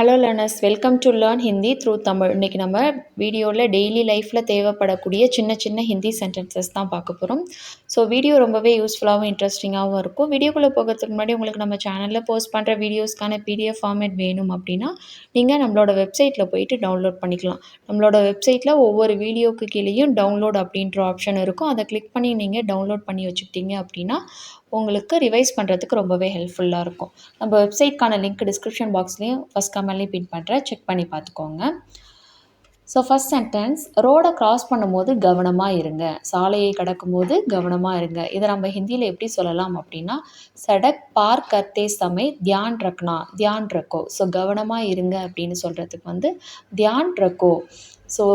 Hello learners welcome to learn Hindi through Tamil இன்றைக்கி நம்ம வீடியோவில் டெய்லி லைஃப்பில் தேவைப்படக்கூடிய சின்ன சின்ன ஹிந்தி சென்டென்சஸ் தான் பார்க்க போகிறோம் ஸோ வீடியோ ரொம்பவே யூஸ்ஃபுல்லாகவும் இன்ட்ரெஸ்டிங்காகவும் இருக்கும். வீடியோக்குள்ளே போகிறதுக்கு முன்னாடி உங்களுக்கு நம்ம சேனலில் போஸ்ட் பண்ணுற வீடியோஸ்க்கான பிடிஎஃப் ஃபார்மேட் வேணும் அப்படின்னா நீங்கள் நம்மளோட வெப்சைட்டில் போயிட்டு டவுன்லோட் பண்ணிக்கலாம். நம்மளோட வெப்சைட்டில் ஒவ்வொரு வீடியோக்கு கீழேயும் டவுன்லோட் அப்படின்ற ஆப்ஷன் இருக்கும். அதை கிளிக் பண்ணி நீங்கள் டவுன்லோட் பண்ணி வச்சுக்கிட்டீங்க அப்படின்னா உங்களுக்கு ரிவைஸ் பண்ணுறதுக்கு ரொம்பவே ஹெல்ப்ஃபுல்லாக இருக்கும். நம்ம வெப்சைட்க்கான லிங்க் டிஸ்கிரிப்ஷன் பாக்ஸ்லேயும் ஃபஸ்ட் கமெண்ட்லேயும் பின் பண்ணுறேன் செக் பண்ணி பார்த்துக்கோங்க. ஸோ ஃபஸ்ட் சென்டென்ஸ் ரோடை க்ராஸ் பண்ணும்போது கவனமாக இருங்க. சாலையை கடக்கும்போது கவனமாக இருங்க. இதை நம்ம ஹிந்தியில் எப்படி சொல்லலாம் அப்படின்னா சடக் பார் கர்த்தே சமை தியான் ரக்னா தியான் ரக்கோ. ஸோ கவனமாக இருங்க அப்படின்னு சொல்கிறதுக்கு வந்து தியான் ரக்கோ. ஸோ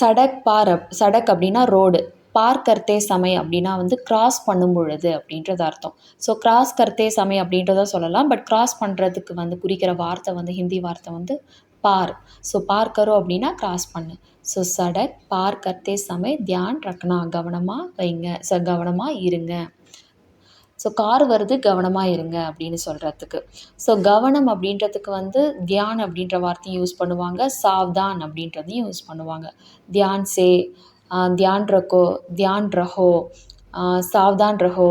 சடக் பார் சடக் அப்படின்னா ரோடு பார் கர்த்தே சமை அப்படின்னா வந்து கிராஸ் பண்ணும் பொழுது அப்படின்றது அர்த்தம். ஸோ கிராஸ் கர்த்தே சமை அப்படின்றத சொல்லலாம். பட் கிராஸ் பண்ணுறதுக்கு வந்து குறிக்கிற வார்த்தை வந்து ஹிந்தி வார்த்தை வந்து பார். ஸோ பார்க்கறோம் அப்படின்னா கிராஸ் பண்ணு. ஸோ சடக் பார் கர்த்தே சமை தியான் ரக்னா கவனமாக வைங்க. ஸோ கவனமாக இருங்க. ஸோ கார் வருது கவனமாக இருங்க அப்படின்னு சொல்கிறதுக்கு ஸோ கவனம் அப்படின்றதுக்கு வந்து தியான் அப்படின்ற வார்த்தையும் யூஸ் பண்ணுவாங்க. சாவ்தான் அப்படின்றதையும் யூஸ் பண்ணுவாங்க. தியான் சே தியான் ரக்கோ தியான் ரஹோ சாவ்தான் ரஹோ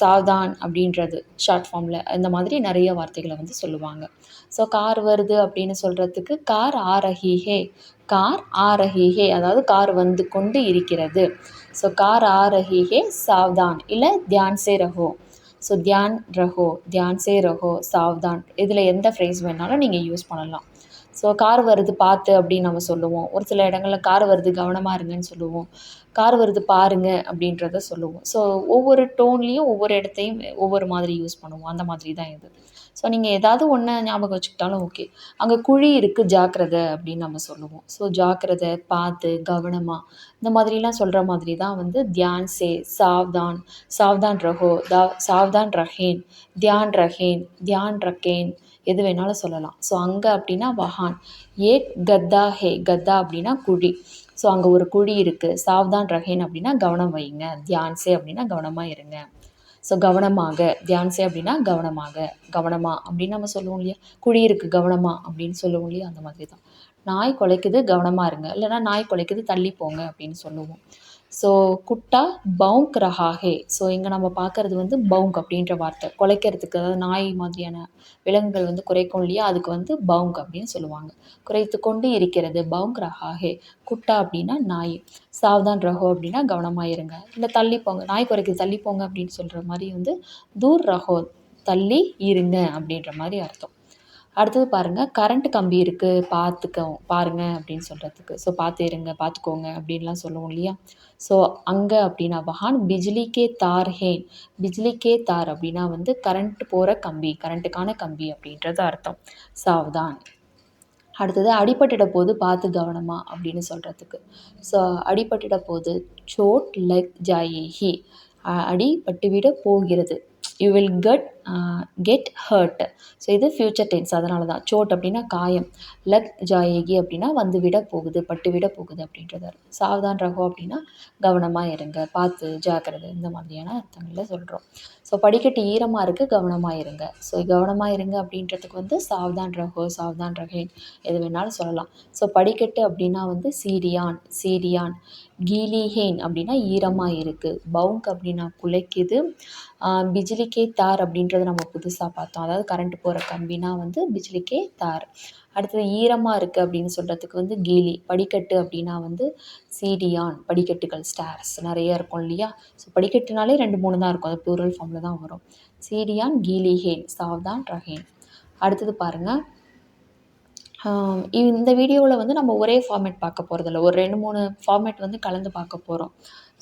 சாவ்தான் அப்படின்றது ஷார்ட் ஃபார்மில் இந்த மாதிரி நிறைய வார்த்தைகளை வந்து சொல்லுவாங்க. ஸோ கார் வருது அப்படின்னு சொல்கிறதுக்கு கார் ஆரஹிஹே கார் ஆரஹிஹே அதாவது கார் வந்து கொண்டு இருக்கிறது. ஸோ கார் ஆரஹிஹே சாவ்தான் இல்லை தியான் சே ரஹோ. ஸோ தியான் ரஹோ தியான் சே ரஹோ சாவ்தான் இதில் எந்த ஃப்ரேஸ் வேணாலும் நீங்கள் யூஸ் பண்ணலாம். ஸோ கார் வருது பார்த்து அப்படின்னு நம்ம சொல்லுவோம். ஒரு சில இடங்களில் கார் வருது கவனமாக இருங்கன்னு சொல்லுவோம். கார் வருது பாருங்க அப்படின்றத சொல்லுவோம். ஸோ ஒவ்வொரு டோன்லேயும் ஒவ்வொரு இடத்தையும் ஒவ்வொரு மாதிரி யூஸ் பண்ணுவோம். அந்த மாதிரி தான் இது. ஸோ நீங்கள் ஏதாவது ஒன்று ஞாபகம் வச்சுக்கிட்டாலும் ஓகே அங்கே குழி இருக்குது ஜாக்கிரதை அப்படின்னு நம்ம சொல்லுவோம். ஸோ ஜாக்கிரதை பார்த்து கவனமாக இந்த மாதிரிலாம் சொல்கிற மாதிரி தான் வந்து தியான் சே சாவ்தான். சாவ்தான் ரஹோ தா சாவ்தான் ரஹேன். தியான் ரஹேன் தியான் ரகேன் எது வேணாலும் சொல்லலாம். ஸோ அங்கே அப்படின்னா வஹான். ஏ கத்தா ஹே. கத்தா அப்படின்னா குழி. ஸோ அங்கே ஒரு குழி இருக்குது சாவ்தான் ரஹேன் அப்படின்னா கவனம் வைங்க. தியான்சே அப்படின்னா கவனமாக இருங்க. ஸோ கவனமாக. தியான்சே அப்படின்னா கவனமாக. கவனமாக அப்படின்னு நம்ம சொல்லுவோம் இல்லையா? குழி இருக்குது கவனமாக அப்படின்னு சொல்லுவோம் இல்லையா? அந்த மாதிரி தான் நாய் குலைக்குது கவனமாக இருங்க. இல்லைனா நாய் குலைக்குது தள்ளி போங்க அப்படின்னு சொல்லுவோம். ஸோ குட்டா பவுங்க் ரஹாஹே ஸோ இங்கே நம்ம பார்க்குறது வந்து பவுங்க் அப்படின்ற வார்த்தை. குலைக்கிறதுக்கு அதாவது நாய் மாதிரியான விலங்குகள் வந்து குறைக்கும் இல்லையா? அதுக்கு வந்து பவுங்க் அப்படின்னு சொல்லுவாங்க. குறைத்து கொண்டு இருக்கிறது பவுங்க் ரஹாஹே குட்டா அப்படின்னா நாய். சாவ்தான் ரஹோ அப்படின்னா கவனமாக இருங்க. இல்லை தள்ளி போங்க. நாய் குறைக்குது தள்ளி போங்க அப்படின்னு சொல்கிற மாதிரி வந்து தூர் ரஹோ தள்ளி இருங்க அப்படின்ற மாதிரி அர்த்தம். அடுத்தது பாருங்கள் கரண்ட் கம்பி இருக்குது பார்த்துக்க பாருங்கள் அப்படின்னு சொல்கிறதுக்கு ஸோ பார்த்து இருங்க பார்த்துக்கோங்க அப்படின்லாம் சொல்லுவோம் இல்லையா? ஸோ அங்கே அப்படின்னா வஹான் பிஜ்லிக்கே தார் ஹேன். பிஜ்லிக்கே தார் அப்படின்னா வந்து கரண்ட் போகிற கம்பி கரண்ட்டுக்கான கம்பி அப்படின்றது அர்த்தம். சாவ்தான் அடுத்தது அடிபட்டுட போது பார்த்து கவனமா அப்படின்னு சொல்கிறதுக்கு ஸோ அடிபட்டுட போது சோட் லக் ஜாயேஹி. அடிபட்டுவிட போகிறது. You will cut get hurt so இது ஃப்யூச்சர் டென்ஸ் அதனால தான் சோட் அப்படின்னா காயம். லக் ஜாயேகி அப்படின்னா வந்து விட போகுது பட்டு விட போகுது அப்படின்றத சாவதான் ரகோ அப்படின்னா கவனமாக இருங்க பார்த்து ஜாக்கிரதை. இந்த மாதிரியான அர்த்தங்களில் சொல்கிறோம் ஸோ படிக்கட்டு ஈரமாக இருக்குது கவனமாக இருங்க. ஸோ கவனமாக இருங்க அப்படின்றதுக்கு வந்து சாவ்தான் ரகோ சாவ்தான் ரகேன். எது வேணாலும் சொல்லலாம். ஸோ படிக்கட்டு அப்படின்னா வந்து சீரியான் சீரியான். கீலிஹேன் அப்படின்னா ஈரமாக இருக்குது பவுங்க் அப்படின்னா குலைக்குது. பிஜிலிக்கே தார் அப்படின்றது நம்ம புதுசாக பார்த்தோம். அதாவது கரண்ட் போகிற கம்பினா வந்து பிஜிலிக்கே தார். அடுத்தது ஈரமாக இருக்குது அப்படின்னு சொல்கிறதுக்கு வந்து கீலி. படிக்கட்டு அப்படின்னா வந்து சீடியான் படிக்கட்டுகள் ஸ்டார்ஸ் நிறைய இருக்கும் இல்லையா? ஸோ படிக்கட்டுனாலே ரெண்டு மூணு தான் இருக்கும். அது ப்ளூரல் ஃபார்மில் தான் வரும். சீடியான் கீலிஹேன் சாவ்தான் ரஹேன் அடுத்தது பாருங்கள் இந்த வீடியோவில் வந்து நம்ம ஒரே ஃபார்மேட் பார்க்க போகிறதில்ல ஒரு ரெண்டு மூணு ஃபார்மேட் வந்து கலந்து பார்க்க போகிறோம்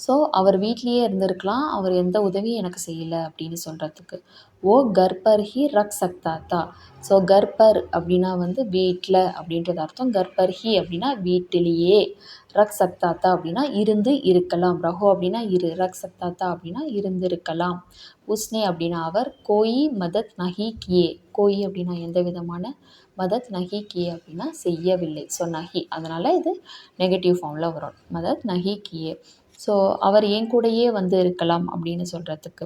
ஸோ அவர் வீட்லேயே இருந்திருக்கலாம். அவர் எந்த உதவியும் எனக்கு செய்யலை அப்படின்னு சொல்கிறதுக்கு ஓ கர்ப்பர் ஹி ரக் சக்தாத்தா ஸோ கர்ப்பர் அப்படின்னா வந்து வீட்டில் அப்படின்றது அர்த்தம். கர்ப்பர் ஹி அப்படின்னா வீட்டிலேயே. ரக் சக்தாத்தா அப்படின்னா இருந்து இருக்கலாம். ரஹோ அப்படின்னா இரு. ரக் சக்தாத்தா அப்படின்னா இருந்திருக்கலாம். உஸ்னே அப்படின்னா அவர். கோயி மதத் நஹி கியே கோயி அப்படின்னா எந்த விதமான மதத் நஹி கி அப்படின்னா செய்யவில்லை. ஸோ நஹி. அதனால் இது நெகட்டிவ் ஃபார்மில் வரும். மதத் நஹி கியே ஸோ அவர் என் கூடயே வந்து இருக்கலாம் அப்படின்னு சொல்கிறதுக்கு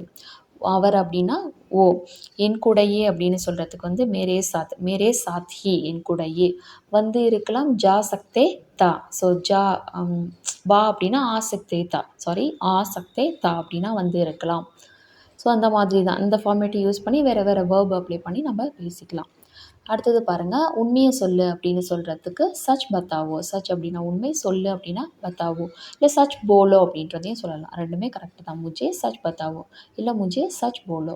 அவர் அப்படின்னா ஓ என் கூடையே அப்படின்னு சொல்கிறதுக்கு வந்து மேரே சாத் மேரே சாத் ஹி என் கூடையே. வந்து இருக்கலாம் ஜா சக்தே தா. ஸோ ஜா வா அப்படின்னா ஆ சக்தே தா. சாரி ஆ சக்தே தா அப்படின்னா வந்து இருக்கலாம். ஸோ அந்த மாதிரி தான். இந்த ஃபார்மேட்டை யூஸ் பண்ணி வேறு வேறு வேர்ப் அப்ளை பண்ணி நம்ம பேசிக்கலாம். அடுத்தது பாருங்கள் உண்மையை சொல்லு அப்படின்னு சொல்கிறதுக்கு சச் பத்தாவோ சச் அப்படின்னா உண்மை சொல்லு அப்படின்னா பத்தாவோ இல்லை சச் போலோ அப்படின்றதையும் சொல்லலாம். ரெண்டுமே கரெக்டு தான். முஜே சச் பத்தாவோ இல்லை முஜே சச் போலோ.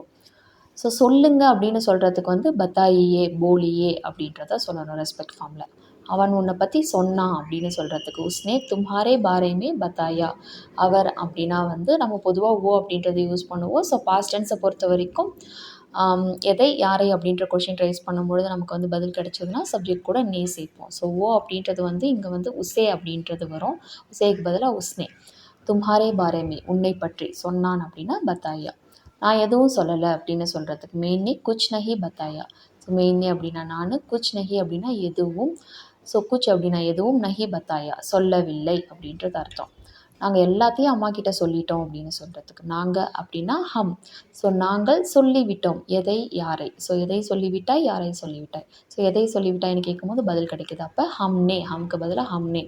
ஸோ சொல்லுங்க அப்படின்னு சொல்கிறதுக்கு வந்து பத்தாயியே போலியே அப்படின்றத சொல்லணும் ரெஸ்பெக்ட் ஃபார்மில் அவன் உன்னை பற்றி சொன்னான் அப்படின்னு சொல்கிறதுக்கு உஸ்னே தும்ஹாரே பாரேமே பத்தாயா? அவர் அப்படின்னா வந்து நம்ம பொதுவாக ஓ அப்படின்றத யூஸ் பண்ணுவோம். ஸோ பாஸ்ட் டென்ஸை பொறுத்த வரைக்கும் எதை யாரை அப்படின்ற கொஷின் ரைஸ் பண்ணும்பொழுது நமக்கு வந்து பதில் கிடச்சதுன்னா சப்ஜெக்ட் கூட நே சேர்ப்போம். ஸோ ஓ அப்படின்றது வந்து இங்கே வந்து உசே அப்படின்றது வரும். உசேக்கு பதிலாக உஸ்னே. தும்ஹாரே பாரேமே உன்னை பற்றி சொன்னான் அப்படின்னா பத்தாயா. நான் எதுவும் சொல்லலை அப்படின்னு சொல்கிறதுக்கு மெயின்னே குச் நஹி பத்தாயா. ஸோ மெயின்னே அப்படின்னா நான் குச் நஹி அப்படின்னா எதுவும். ஸோ குச் அப்படின்னா எதுவும் நஹி பத்தாயா. சொல்லவில்லை அப்படின்றது அர்த்தம். நாங்கள் எல்லாத்தையும் அம்மா கிட்ட சொல்லிட்டோம் அப்படின்னு சொல்கிறதுக்கு நாங்கள் அப்படின்னா ஹம். ஸோ நாங்கள் சொல்லிவிட்டோம். எதை யாரை? ஸோ எதை சொல்லிவிட்டாய் யாரை சொல்லிவிட்டாய்? ஸோ எதை சொல்லிவிட்டாய்னு கேட்கும்போது பதில் கிடைக்குது. அப்போ ஹம்னே. ஹம்க்கு பதிலாக ஹம்னே.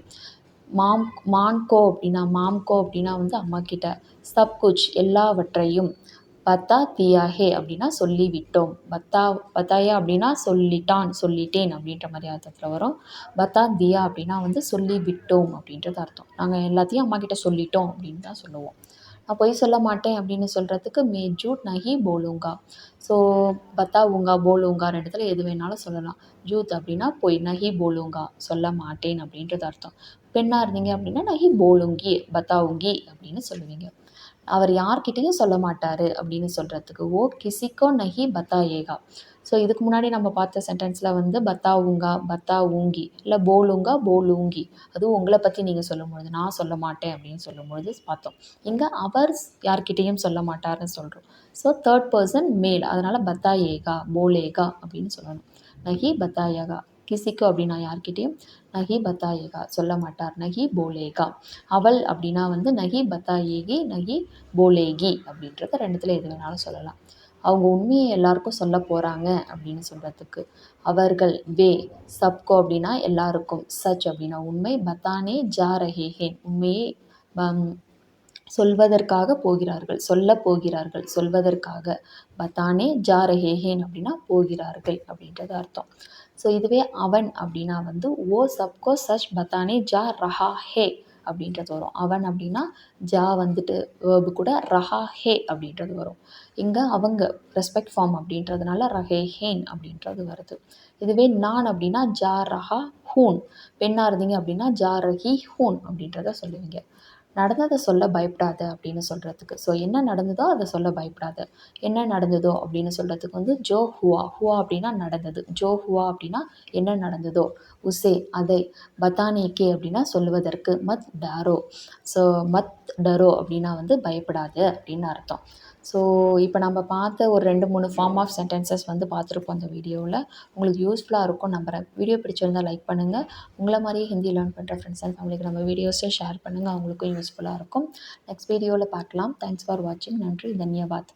மாம் மான்கோ அப்படின்னா மாம்கோ அப்படின்னா வந்து அம்மா கிட்ட சப் குச் எல்லாவற்றையும். பத்தா தியாஹே அப்படின்னா சொல்லிவிட்டோம். பத்தா பத்தாயா அப்படின்னா சொல்லிட்டான் சொல்லிட்டேன் அப்படின்ற மாதிரி அர்த்தத்தில் வரும். பத்தா தியா அப்படின்னா வந்து சொல்லிவிட்டோம் அப்படின்றது அர்த்தம். நாங்கள் எல்லாத்தையும் அம்மா கிட்ட சொல்லிட்டோம் அப்படின்னு தான் சொல்லுவோம். நான் பொய் சொல்ல மாட்டேன் அப்படின்னு சொல்கிறதுக்கு மே ஜூட் நஹி போலுங்கா. ஸோ பத்தாவுங்கா போலுங்கா ரெண்டுத்தில் எது வேணாலும் சொல்லலாம். ஜூத் அப்படின்னா பொய் நஹி போலுங்கா சொல்ல மாட்டேன் அப்படின்றது அர்த்தம். பெண்ணாக இருந்தீங்க அப்படின்னா நஹி போலுங்கி பத்தாவுங்கி அப்படின்னு சொல்லுவீங்க. அவர் யார்கிட்டையும் சொல்ல மாட்டார் அப்படின்னு சொல்கிறதுக்கு ஓ கிசிக்கோ நஹி பத்தா ஏகா. ஸோ இதுக்கு முன்னாடி நம்ம பார்த்த சென்டென்ஸில் வந்து பத்தா உங்கா பத்தா ஊங்கி இல்லை போலுங்கா போலூங்கி. அதுவும் உங்களை பற்றி நீங்கள் சொல்லும்பொழுது நான் சொல்ல மாட்டேன் அப்படின்னு சொல்லும்பொழுது பார்த்தோம். இங்கே அவர் யார்கிட்டேயும் சொல்ல மாட்டார்னு சொல்கிறோம் ஸோ தேர்ட் பர்சன் மேல் அதனால் பத்தா ஏகா போலேகா அப்படின்னு சொல்லணும். நஹி பத்தாயகா கிசிக்கு அப்படின்னா யார்கிட்டேயும்? நகி பத்தாயேகா. சொல்ல மாட்டார். நகி போலேகா. அவள் அப்படின்னா வந்து நகி பத்தாயேகி நகி போலேகி அப்படின்றத ரெண்டுத்தில் எது வேணாலும் சொல்லலாம். அவங்க உண்மையை எல்லாருக்கும் சொல்ல போகிறாங்க அப்படின்னு சொல்கிறதுக்கு அவர்கள் வே சப்கோ அப்படின்னா எல்லாருக்கும். சச் அப்படின்னா உண்மை. பத்தானே ஜா ரஹேஹேன் உண்மையை சொல்வதற்காக போகிறார்கள். சொல்ல போகிறார்கள். சொல்வதற்காக. பத்தானே ஜா ரஹேஹேன் அப்படின்னா போகிறார்கள் அப்படின்றது அர்த்தம். ஸோ இதுவே அவன் அப்படின்னா வந்து ஓ சப்கோ சச் பத்தானே ஜா ரஹா ஹே அப்படின்றது வரும். அவன் அப்படின்னா ஜா வந்துட்டு வேர்பு கூட ரஹா ஹே அப்படின்றது வரும். இங்கே அவங்க ரெஸ்பெக்ட் ஃபார்ம் அப்படின்றதுனால ரஹே ஹேன் அப்படின்றது வருது. இதுவே நான் அப்படின்னா ஜா ரஹா ஹூன். பெண்ணாக இருந்தீங்க அப்படின்னா ஜா ரஹி ஹூன் அப்படின்றத சொல்லுவீங்க. நடந்ததை சொல்ல பயப்படாத அப்படின்னு சொல்கிறதுக்கு ஸோ என்ன நடந்ததோ அதை சொல்ல பயப்படாத. என்ன நடந்ததோ அப்படின்னு சொல்கிறதுக்கு வந்து ஜோ ஹுவா. ஹுவா அப்படின்னா நடந்தது. ஜோ ஹுவா அப்படின்னா என்ன நடந்ததோ. உசே அதை. பத்தானேக்கே அப்படின்னா சொல்லுவதற்கு. மத் டாரோ. ஸோ மத் டரோ அப்படின்னா வந்து பயப்படாது அப்படின்னு அர்த்தம். ஸோ இப்போ நம்ம பார்த்த ஒரு ரெண்டு மூணு ஃபார்ம் ஆஃப் சென்டென்சஸ் வந்து பார்த்துருப்போம் அந்த வீடியோவில் உங்களுக்கு யூஸ்ஃபுல்லாக இருக்கும் நம்புகிறேன் வீடியோ பிடிச்சிருந்தால் லைக் பண்ணுங்கள் உங்களை மாதிரியே ஹிந்தி லேர்ன் பண்ணுற ஃப்ரெண்ட்ஸ் அண்ட் ஃபேமிலிக்கு நம்ம வீடியோஸை ஷேர் பண்ணுங்கள் அவங்களுக்கும் யூஸ்ஃபுல்லாக இருக்கும். நெக்ஸ்ட் வீடியோவில் பார்க்கலாம். தேங்க்ஸ் ஃபார் வாட்சிங் நன்றி. தன்யவாத்.